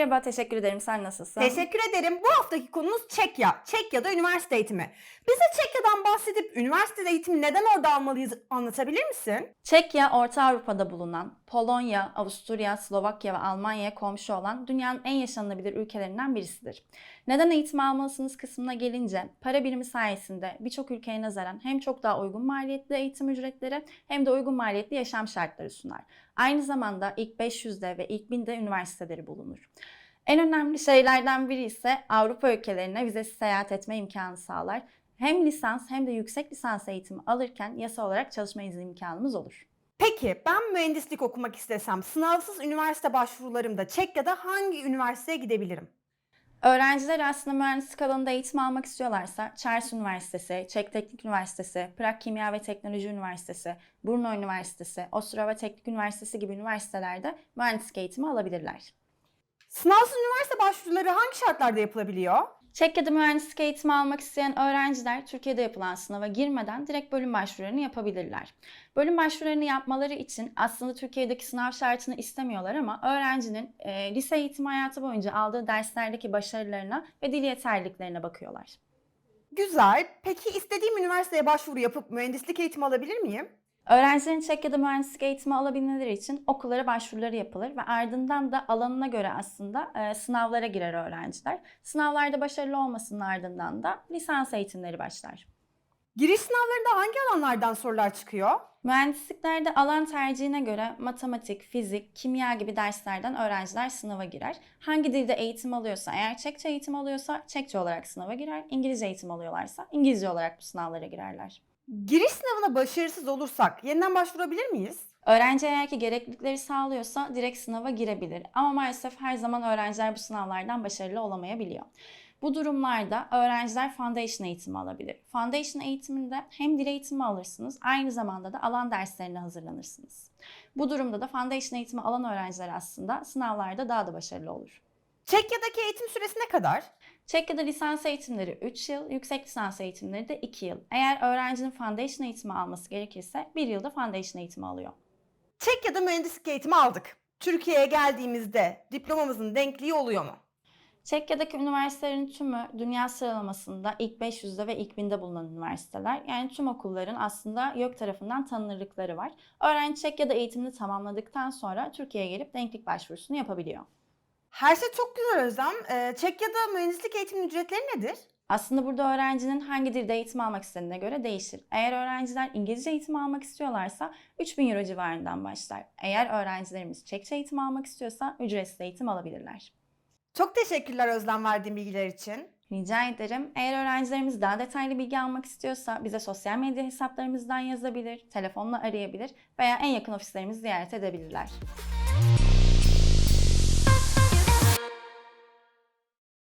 Merhaba, teşekkür ederim. Sen nasılsın? Teşekkür ederim. Bu haftaki konumuz Çekya. Çekya'da üniversite eğitimi. Bize Çekya'dan bahsedip üniversite eğitimi neden orada almalıyız anlatabilir misin? Çekya, Orta Avrupa'da bulunan, Polonya, Avusturya, Slovakya ve Almanya'ya komşu olan dünyanın en yaşanılabilir ülkelerinden birisidir. Neden eğitim almalısınız kısmına gelince, para birimi sayesinde birçok ülkeye nazaran hem çok daha uygun maliyetli eğitim ücretleri hem de uygun maliyetli yaşam şartları sunar. Aynı zamanda ilk 500'de ve ilk 1000'de üniversiteleri bulunur. En önemli şeylerden biri ise Avrupa ülkelerine vizesiz seyahat etme imkanı sağlar. Hem lisans hem de yüksek lisans eğitimi alırken yasa olarak çalışma izni imkanımız olur. Peki ben mühendislik okumak istesem sınavsız üniversite başvurularımda Çekya'da hangi üniversiteye gidebilirim? Öğrenciler aslında mühendislik alanında eğitim almak istiyorlarsa Charles Üniversitesi, Çek Teknik Üniversitesi, Prag Kimya ve Teknoloji Üniversitesi, Brno Üniversitesi, Ostrava Teknik Üniversitesi gibi üniversitelerde mühendislik eğitimi alabilirler. Sınavsız üniversite başvuruları hangi şartlarda yapılabiliyor? Çekya'da mühendislik eğitimi almak isteyen öğrenciler Türkiye'de yapılan sınava girmeden direkt bölüm başvurularını yapabilirler. Bölüm başvurularını yapmaları için aslında Türkiye'deki sınav şartını istemiyorlar ama öğrencinin e, lise eğitimi hayatı boyunca aldığı derslerdeki başarılarına ve dil yeterliliklerine bakıyorlar. Güzel. Peki istediğim üniversiteye başvuru yapıp mühendislik eğitimi alabilir miyim? Öğrencilerin Çekya'da mühendislik eğitimi alabilmeleri için okullara başvuruları yapılır ve ardından da alanına göre aslında e, sınavlara girer öğrenciler. Sınavlarda başarılı olmasının ardından da lisans eğitimleri başlar. Giriş sınavlarında hangi alanlardan sorular çıkıyor? Mühendisliklerde alan tercihine göre matematik, fizik, kimya gibi derslerden öğrenciler sınava girer. Hangi dilde eğitim alıyorsa, eğer Çekçe eğitim alıyorsa Çekçe olarak sınava girer. İngilizce eğitim alıyorlarsa İngilizce olarak bu sınavlara girerler. Giriş sınavına başarısız olursak yeniden başvurabilir miyiz? Öğrenci eğer ki gereklilikleri sağlıyorsa direkt sınava girebilir. Ama maalesef her zaman öğrenciler bu sınavlardan başarılı olamayabiliyor. Bu durumlarda öğrenciler foundation eğitimi alabilir. Foundation eğitiminde hem dil eğitimi alırsınız, aynı zamanda da alan derslerine hazırlanırsınız. Bu durumda da foundation eğitimi alan öğrenciler aslında sınavlarda daha da başarılı olur. Çekya'daki eğitim süresi ne kadar? Çekya'da lisans eğitimleri 3 yıl, yüksek lisans eğitimleri de 2 yıl. Eğer öğrencinin foundation eğitimi alması gerekirse 1 yılda foundation eğitimi alıyor. Çekya'da mühendislik eğitimi aldık. Türkiye'ye geldiğimizde diplomamızın denkliği oluyor mu? Çekya'daki üniversitelerin tümü dünya sıralamasında ilk 500'de ve ilk 1000'de bulunan üniversiteler. Yani tüm okulların aslında YÖK tarafından tanınırlıkları var. Öğrenci Çekya'da eğitimini tamamladıktan sonra Türkiye'ye gelip denklik başvurusunu yapabiliyor. Her şey çok güzel Özlem. Ee, Çekya'da mühendislik eğitiminin ücretleri nedir? Aslında burada öğrencinin hangi dilde eğitim almak istediğine göre değişir. Eğer öğrenciler İngilizce eğitim almak istiyorlarsa 3000 euro civarından başlar. Eğer öğrencilerimiz Çekçe eğitim almak istiyorsa ücretsiz eğitim alabilirler. Çok teşekkürler Özlem verdiğin bilgiler için. Rica ederim. Eğer öğrencilerimiz daha detaylı bilgi almak istiyorsa bize sosyal medya hesaplarımızdan yazabilir, telefonla arayabilir veya en yakın ofislerimizi ziyaret edebilirler.